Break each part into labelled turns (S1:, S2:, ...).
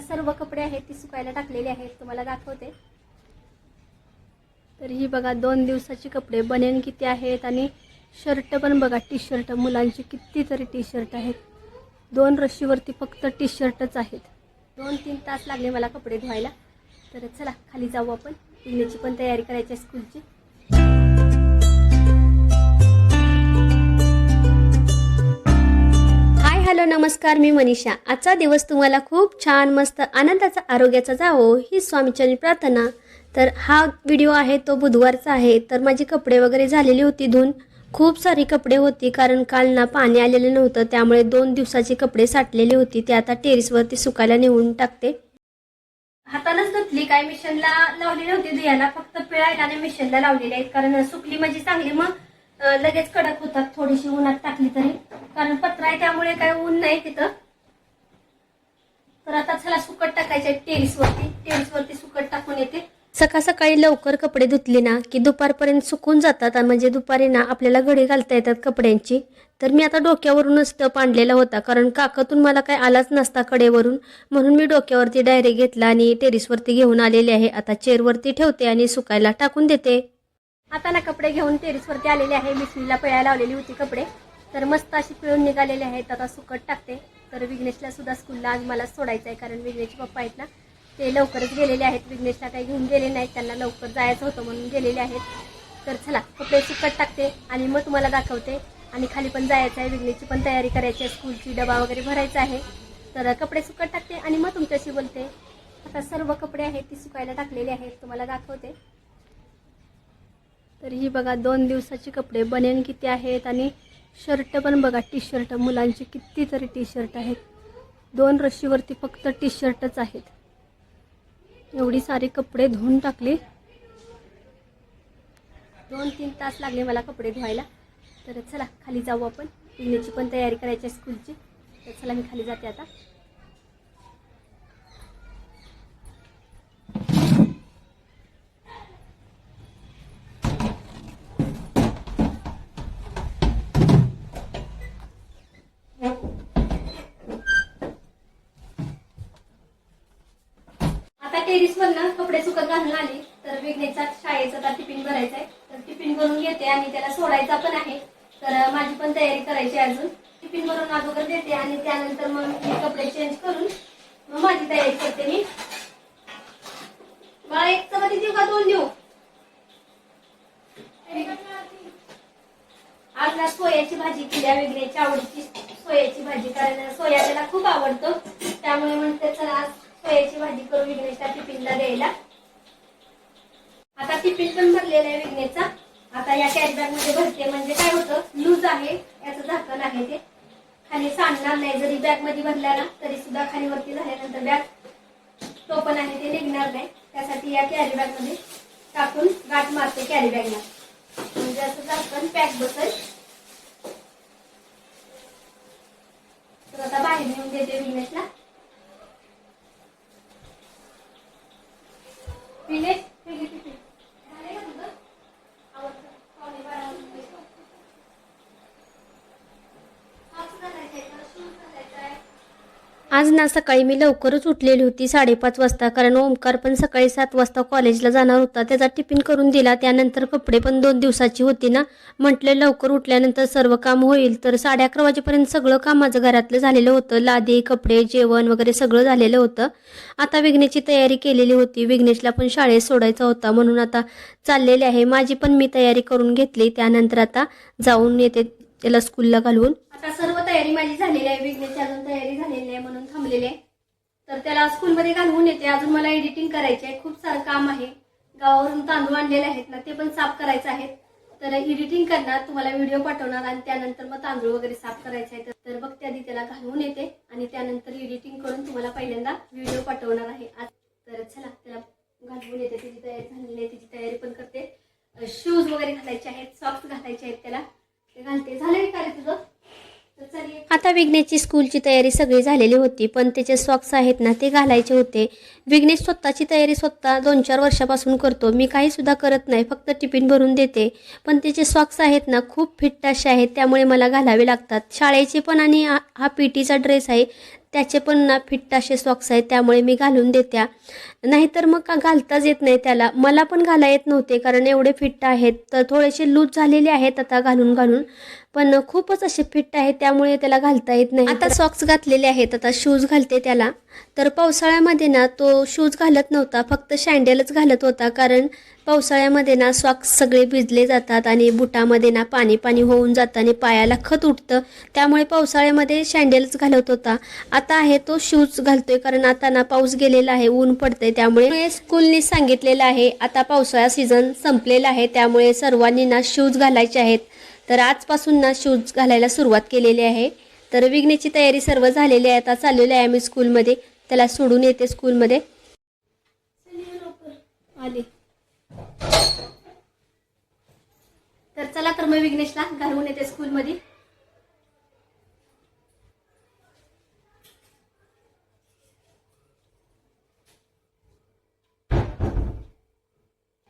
S1: सर्व कपडे आहेत ती सुकायला टाकलेले आहेत तुम्हाला दाखवते. तर ही बघा दोन दिवसाची कपडे बनेन किती आहेत आणि शर्ट पण बघा टी शर्ट मुलांची कितीतरी टी शर्ट आहेत. दोन रशीवरती फक्त टी शर्टच आहेत. दोन तीन तास लागले मला कपडे धुवायला. तर चला खाली जाऊ आपण. पिण्याची पण तयारी करायची आहे स्कूलची. नमस्कार मी मनीषा. आजचा दिवस तुम्हाला खूप छान मस्त आनंदाचा आरोग्याचा जावो ही स्वामीचरणी प्रार्थना. तर हा व्हिडिओ आहे तो बुधवारचा आहे. तर माझी कपडे वगैरे झालेली होती धुवून खूप सारी कपडे होती कारण काल ना पाणी आलेलं नव्हतं त्यामुळे दोन दिवसाची कपडे साठलेली होती. ते आता टेरिसवरती सुकायला नेऊन टाकते. हातानंच धुतली काय मिशनला लावलेली होती. धुयाला फक्त पिळायला आणि मिशनला लावलेली आहेत. कारण सुकली म्हणजे चांगली मग लगेच कडक होतात थोडीशी उन्हात टाकली तरी. कारण पत्र आहे त्यामुळे काय ऊन नाही तिथं. तर आता चला सुकट टाकायचे टेरिसवरती टेरिसवरती सुकट टाकून येते. सकाळ सकाळी लवकर कपडे धुतले ना की दुपारपर्यंत सुकून जातात म्हणजे दुपारी ना आपल्याला घडी घालता येतात कपड्यांची. तर मी आता डोक्यावरूनच टप आणलेला होता कारण काकातून मला काय आलाच नसता कडेवरून. म्हणून मी डोक्यावरती डायरेक्ट घेतला आणि टेरिसवरती घेऊन आलेले आहे. आता चेअरवरती ठेवते आणि सुकायला टाकून देते. आता ना कपडे घेऊन टेरिसवरती आलेले आहे. मिसळीला पळ्या लावलेली होती कपडे. तर मस्त अशी पिळून निघालेले आहेत आता सुकट टाकते. तर विघ्नेशला सुद्धा स्कूलला आज मला सोडायचं आहे कारण विघ्नेशचे पप्पा आहेत ना ते लवकरच गेलेले आहेत. विघ्नेशला काही घेऊन गेले नाहीत. त्यांना लवकर जायचं होतं म्हणून गेलेले आहेत. तर चला कपडे सुकट टाकते. आणि मग तुम्हाला दाखवते. आणि खाली पण जायचं आहे. विघ्नेशची पण तयारी करायची आहे. स्कूलची डबा वगैरे भरायचा आहे. तर कपडे सुकट टाकते. आणि मग तुमच्याशी बोलते. आता सर्व कपडे आहेत ती सुकायला टाकलेले आहेत. तुम्हाला दाखवते. तर ही बघा दोन दिवसाचे कपडे बनेन किती आहेत आणि शर्ट पण बघा टी शर्ट मुलांची कितीतरी टी शर्ट आहेत. दोन रशीवरती फक्त टी शर्टच आहेत. एवढी सारी कपडे धुवून टाकली. दोन तीन तास लागले मला कपडे धुवायला. तर चला खाली जाऊ आपण. पिण्याची पण तयारी करायची आहे स्कूलची तर चला मी खाली जाते आता. आता टेरिस वरनं कपडे सुकत घालून आली. तर विघ्नेचा शाळेचा आता टिफिन भरायचा आहे तर टिफिन भरून घेते आणि त्याला सोडायचा पण आहे. तर माझी पण तयारी करायची अजून. टिफिन भरून अगोदर देते आणि त्यानंतर मग मी कपडे चेंज करून मग माझी तयारी करते मी. मला एक चपाती देऊ का? दोन देऊ? आपल्या सोयाची भाजी केल्या वेगळ्याची आवडीची सोयाची भाजी. कारण सोया त्याला खूप आवडतो. त्यामुळे म्हणते चला आज सोयाची भाजी करू विघ्नेशला टिफिनला द्यायला. आता टिफिन पण भरलेला आहे विघ्नेशचा. आता या कॅशबॅगमध्ये भरते. म्हणजे काय होतं? लूज आहे. याचं झाकण आहे ते. खाली सांडणार नाही. जरी बॅगमध्ये भरला ना तरी सुद्धा खाली वरती झाल्यानंतर बॅग तो पण आहे ते निघणार नाही. त्यासाठी या कॅरी बॅगमध्ये टाकून गाठ मारते कॅरी बॅगला म्हणजे असं झाकण पॅक बसेल. तर आता बाहेर नेऊन देते विघ्नेशला. विघ्नेश हे घे tiffin. झाले का तुझं? आवडतं. पावणे बारा वाजले. Socks घालायचे आहेत, shoes घालायचा आहे. आज ना सकाळी मी लवकरच उठलेली होती साडेपाच वाजता. कारण ओमकार पण सकाळी सात वाजता कॉलेजला जाणार होता. त्याचा टिफिन करून दिला. त्यानंतर कपडे पण दोन दिवसाची होती ना. म्हटलं लवकर उठल्यानंतर सर्व काम होईल. तर साडे अकरा वाजेपर्यंत सगळं काम माझं घरातलं झालेलं होतं. लादी कपडे जेवण वगैरे सगळं झालेलं होतं. आता विघ्नेची तयारी केलेली होती. विघ्नेशला पण शाळेत सोडायचा होता. म्हणून आता चाललेले आहे. माझी पण मी तयारी करून घेतली. त्यानंतर आता जाऊन येते त्याला स्कूलला घालवून. आता सर्व तयारी माझी झालेली आहे विघ्नेची अजून तयारी झालेली आहे म्हणून थांबलेली आहे. तर त्याला स्कूलमध्ये घालवून येते. अजून मला एडिटिंग करायची आहे खूप सारं काम आहे. गावावरून तांदूळ आणलेले आहेत ना ते पण साफ करायचे आहेत तर एडिटिंग करणार तुम्हाला व्हिडिओ पाठवणार आणि त्यानंतर मग तांदूळ वगैरे साफ करायचे आहेत. तर बघते आधी त्याला घालवून येते आणि त्यानंतर एडिटिंग करून तुम्हाला पहिल्यांदा व्हिडिओ पाठवणार आहे. आज तर चला त्याला घालवून येते. त्याची तयारी झालेली आहे. त्याची तयारी पण करते. शूज वगैरे घालायचे आहेत सॉक्स घालायचे आहेत त्याला. ते घालते. झालं का रे तुझं? आता विघ्नेशची स्कूलची तयारी सगळी झालेली होती पण त्याचे सॉक्स आहेत ना ते घालायचे होते. विघ्नेश स्वतःची तयारी स्वतः दोन चार वर्षापासून करतो. मी काही सुद्धा करत नाही फक्त टिफिन भरून देते. पण त्याचे सॉक्स आहेत ना खूप फिट्ट असे आहेत त्यामुळे मला घालावे लागतात. शाळेचे पण आणि हा- पी टीचा ड्रेस आहे त्याचे पण ना फिट्ट असे सॉक्स आहेत त्यामुळे मी घालून देत्या. नाहीतर मग का घालताच येत नाही त्याला. मला पण घाला येत नव्हते कारण एवढे फिट्ट आहेत तर थोडेसे लूज झालेले आहेत आता घालून घालून. पण खूपच असे फिट्ट आहेत त्यामुळे त्याला घालता येत नाही. आता सॉक्स घातलेले आहेत आता शूज घालते त्याला. तर पावसाळ्यामध्ये ना तो शूज घालत नव्हता फक्त शँडेलच घालत होता. कारण पावसाळ्यामध्ये ना सॉक्स सगळे भिजले जातात आणि बुटामध्ये ना पाणी पाणी होऊन जातं आणि पायाला खत उठतं त्यामुळे पावसाळ्यामध्ये शँडेलच घालत होता. आता आहे तो शूज घालतोय कारण आता ना पाऊस गेलेला आहे ऊन पडतंय. त्यामुळे स्कूलने सांगितलेलं आहे आता पावसाळा सीझन संपलेला आहे. त्यामुळे सर्वांनी ना शूज घालायचे आहेत. तर आजपासून ना शूज घालायला सुरुवात केलेली आहे. तर विघ्नेची तयारी सर्व झालेली आहे. आता चाललेली आहे आम्ही स्कूलमध्ये त्याला सोडून येते स्कूलमध्ये आले. तर चला तर मग विघ्नेशला घालवून येते स्कूलमध्ये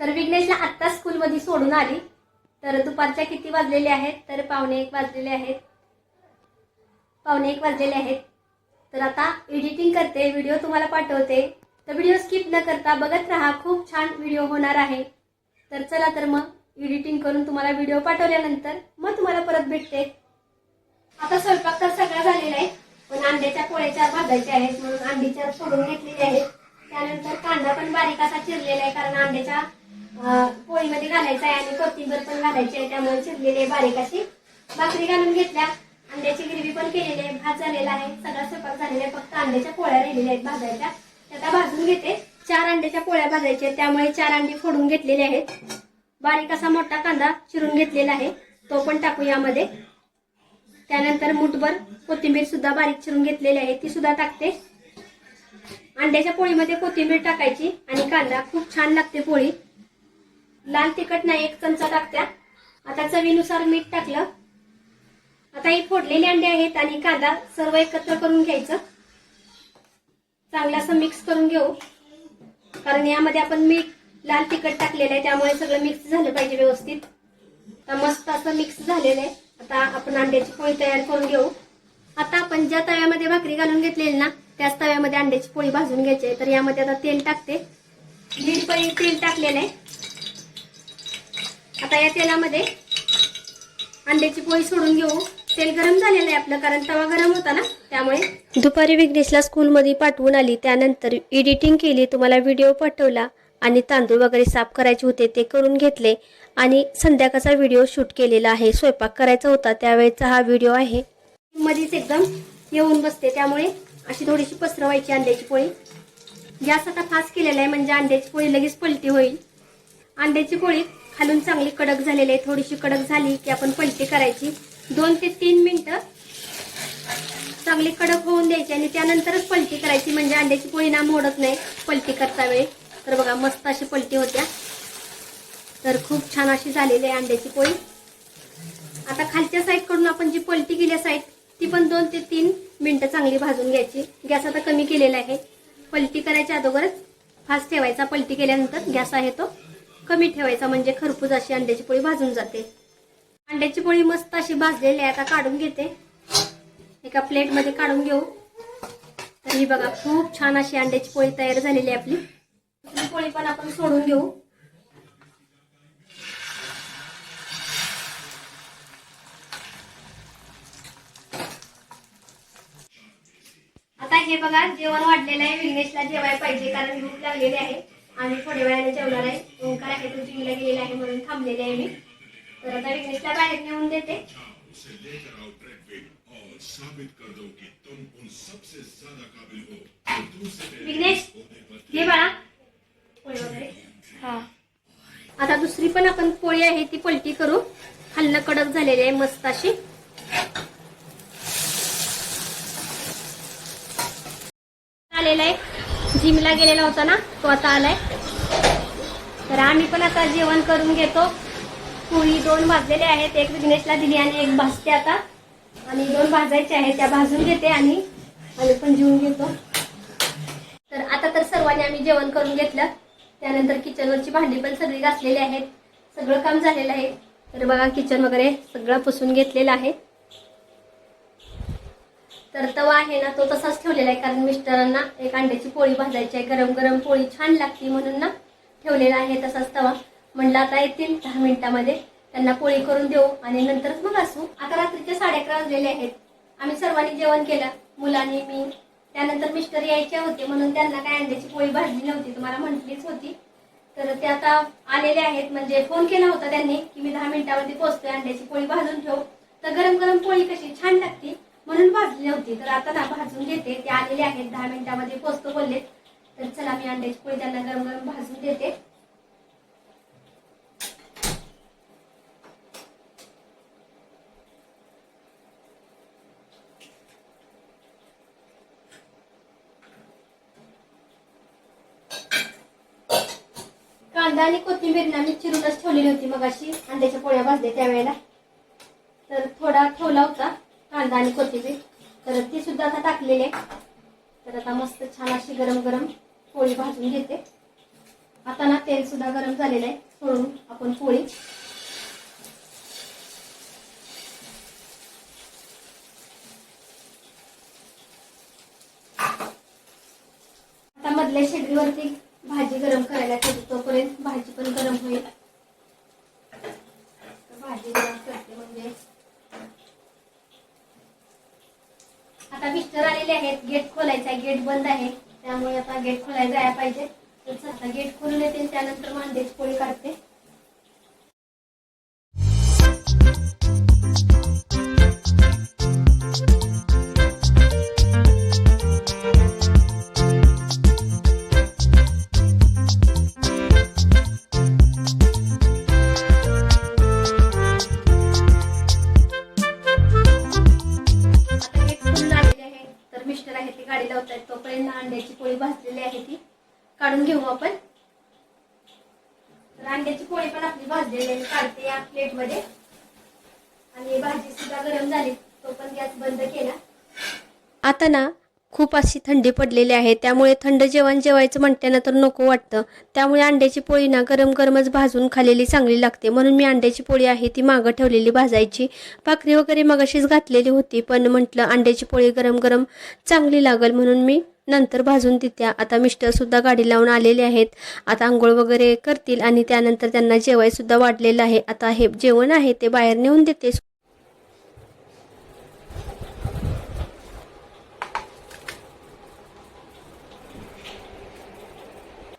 S1: तर विघ्नेशला आत्ता स्कूलमध्ये सोडून आली. तर दुपारच्या किती वाजलेले आहेत? तर पावणे एक वाजलेले आहेत. पावणे एक वाजलेले आहेत. तर आता एडिटिंग करते व्हिडिओ तुम्हाला पाठवते. तर व्हिडिओ स्किप न करता बघत राहा खूप छान व्हिडिओ होणार आहे. तर चला तर मग एडिटिंग करून तुम्हाला व्हिडिओ पाठवल्यानंतर मग तुम्हाला परत भेटते. आता स्वयंपाक तर सगळा झालेला आहे पण अंड्याच्या पोळ्याच्या भाजायच्या आहेत म्हणून अंडीच्या सोडून घेतलेली आहेत. त्यानंतर कांदा पण बारीक असा चिरलेला आहे कारण अंड्याच्या पोळीमध्ये घालायचा आहे आणि कोथिंबीर पण घालायची आहे त्यामुळे चिरलेली आहे बारीक अशी. भाकरी घालून घेतल्या. अंड्याची ग्रेव्ही पण केलेली आहे. भात झालेला आहे. सगळा स्वयंपाक झालेला आहे. फक्त अंड्याच्या पोळ्या राहिलेल्या आहेत भाजायच्या. त्या भाजून घेते. चार अंड्याच्या पोळ्या भाजायच्या त्यामुळे चार अंडी फोडून घेतलेले आहेत. बारीक असा मोठा कांदा चिरून घेतलेला आहे. तो पण टाकू यामध्ये. त्यानंतर मुठभर कोथिंबीर सुद्धा बारीक चिरून घेतलेली आहे. ती सुद्धा टाकते. अंड्याच्या पोळीमध्ये कोथिंबीर टाकायची आणि कांदा खूप छान लागते पोळी. लाल तिखट नाही एक चमचा टाकत्या. आता चवीनुसार मीठ टाकलं. आता ही फोडलेले अंडे आहेत आणि कांदा सर्व एकत्र करून घ्यायचं. चांगलं असं मिक्स करून घेऊ. कारण यामध्ये आपण मीठ लाल तिखट टाकलेलं आहे त्यामुळे सगळं मिक्स झालं पाहिजे व्यवस्थित. आता मस्त असं मिक्स झालेलं आहे. आता आपण अंड्याची पोळी तयार करून घेऊ. आता आपण ज्या तव्यामध्ये भाकरी घालून घेतलेली ना त्याच तव्यामध्ये अंड्याची पोळी भाजून घ्यायची आहे. तर यामध्ये आता तेल टाकते. दीड पळी तेल टाकलेलं आहे. आता या तेलामध्ये अंड्याची पोळी सोडून घेऊ. तेल गरम झालेलं आहे आपलं कारण तवा गरम होता ना त्यामुळे. दुपारी विघ्नेशला स्कूलमध्ये पाठवून आली. त्यानंतर एडिटिंग केली. तुम्हाला व्हिडिओ पाठवला आणि तांदूळ वगैरे साफ करायचे होते ते करून घेतले. आणि संध्याकाळचा व्हिडिओ शूट केलेला आहे. स्वयंपाक करायचा होता. त्यावेळेचा हा व्हिडिओ आहे. मध्येच एकदम येऊन बसते. त्यामुळे अशी थोडीशी पसरवायची अंड्याची पोळी. गॅस आता फास्ट केलेला आहे. म्हणजे अंड्याची पोळी लगेच पलटी होईल. अंड्याची पोळी खालून चांगली कडक झालेली आहे. थोडीशी कडक झाली की आपण पलटी करायची. दोन ते तीन मिनटं चांगली कडक होऊन द्यायची आणि त्यानंतरच पलटी करायची. म्हणजे अंड्याची पोळी ना मोडत नाही. पलटी करता वेळी. तर बघा मस्त अशी पलटी होत्या. तर खूप छान अशी झालेली आहे अंड्याची पोळी. आता खालच्या साईडकडून आपण जी पलटी केली साईड ती पण दोन ते तीन मिनटं चांगली भाजून घ्यायची. गॅस आता कमी केलेला आहे. पलटी करायच्या अगोदरच फास्ट ठेवायचा. पलटी केल्यानंतर गॅस आहे तो. कमी ठेवायचा म्हणजे खरपूस अशी अंड्याची पोळी भाजून जाते. अंड्याची पोळी मस्त अशी भाजलेली आहे आता काढून घेते. एका प्लेटमध्ये काढून घेऊ. तर ही बघा खूप छान अशी अंड्याची पोळी तयार झालेली आहे आपली. पोळी पण आपण सोडून घेऊ. आता हे बघा जेवण वाढलेलं आहे. विघ्नेशला जेवायला पाहिजे कारण भूक लागलेली आहे. आणि थोड्या वेळाने जेवणार आहे. ओंकार आहे तो जिमला गेलेला आहे म्हणून थांबलेले आहे मी. तर आता विघ्नेशला बाहेर नेऊन देते. विघ्नेश घे बाळा. हा. आता दुसरी पण आपण पोळी आहे ती पलटी करू. खाल्लं कडक झालेली आहे मस्त अशी. आलेला आहे. जिमला गेलेला होता ना तो आता आलाय. तर आम्ही पण आता जेवण करून घेतो. पोळी दोन भाजलेले आहेत. एक विघ्नेशला दिली आणि एक भाजते आता. आणि दोन भाजायचे आहेत. त्या भाजून घेते आणि आम्ही पण जेवून घेतो. तर आता तर सर्वांनी आम्ही जेवण करून घेतलं. त्यानंतर किचनवरची भांडी पण सगळी घासलेली आहेत. सगळं काम झालेलं आहे. तर बघा किचन वगैरे सगळं पुसून घेतलेलं आहे. तर तवा आहे ना तो तसाच ठेवलेला आहे. कारण मिस्टरांना एक अंड्याची पोळी भाजायची आहे. गरम गरम पोळी छान लागते म्हणून ना. ठेवलेला आहे तसाच तवा. म्हणलं आता येतील दहा मिनिटामध्ये. त्यांना पोळी करून देऊ आणि नंतरच मग असू. आता रात्रीचे साडे अकरा वाजलेले आहेत. आम्ही सर्वांनी जेवण केलं. मुलांनी मी. त्यानंतर मिस्टर यायचे होते. म्हणून त्यांना काय अंड्याची पोळी भाजली नव्हती. तुम्हाला म्हटलीच होती. तर ते आता आलेले आहेत. म्हणजे फोन केला होता त्यांनी की मी दहा मिनिटामध्ये पोहोचतोय अंड्याची पोळी भाजून ठेव. तर गरम गरम पोळी कशी छान लागते. म्हणून भाजली नव्हती. तर आता ना भाजून घेते. ते आलेले आहेत. दहा मिनिटामध्ये पोहोचतो बोलले. तर चला मी अंड्याची पोळी त्यांना गरम गरम भाजून देते. कांदा आणि कोथिंबीर ना मी चिरूनच ठेवलेली होती मग अशी अंड्याच्या पोळ्या भाजते त्यावेळेला. तर थोडा ठेवला होता कांदा आणि कोथिंबीर तर ती सुद्धा आता टाकलेली आहे. तर आता मस्त छान अशी गरम गरम पोळी भाजून घेते. आता ना तेल सुद्धा गरम झालेलं आहे. सोडून आपण पोळी. आता मधल्या शेगडीवरती भाजी गरम करायला ठेवली तोपर्यंत भाजी पण गरम होईल. भाजी गरम करते म्हणजे. आता मिस्टर आलेले आहेत. गेट खोलायचा आहे. गेट बंद आहे. त्यामुळे आता गेट खोलायला जायला पाहिजे. तर आता गेट खोलून येते त्यानंतर मांदेच पोळी काढते. अंड्याची पोळी भाजलेली आहे ती. काढून घेऊ आपण. तर अंड्याची पोळी पण आपली भाजलेली आहे. काढते या प्लेटमध्ये आणि भाजी सुद्धा गरम झाली. तो पण गॅस बंद केला. आता ना खूप अशी थंडी पडलेली आहे. त्यामुळे थंड जेवण जेवायचं म्हटल्यानंतर नको वाटतं. त्यामुळे अंड्याची पोळी ना गरम गरमच भाजून खालेली चांगली लागते. म्हणून मी अंड्याची पोळी आहे ती मागं ठेवलेली भाजायची. भाकरी वगैरे मगाशीच घातलेली होती पण म्हटलं अंड्याची पोळी गरम गरम चांगली लागल म्हणून मी नंतर भाजून तिथ्या आता मिस्टर सुद्धा गाडी लावून आलेले आहेत. आता आंघोळ वगैरे करतील आणि त्यानंतर त्यांना जेवायसुद्धा वाढलेलं आहे. आता हे जेवण आहे ते बाहेर नेऊन देते.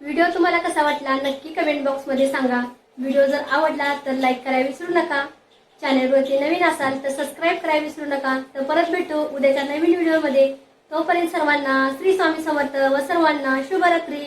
S1: व्हिडिओ तुम्हाला कसा वाटला नक्की कमेंट बॉक्समध्ये सांगा. व्हिडिओ जर आवडला तर लाईक करायला विसरू नका. चॅनलवरती नवीन असाल तर सबस्क्राईब करायला विसरू नका. तर परत भेटू उद्याच्या नवीन व्हिडिओमध्ये तोपर्यंत सर्वांना श्री स्वामी समर्थ व सर्वांना शुभरात्री.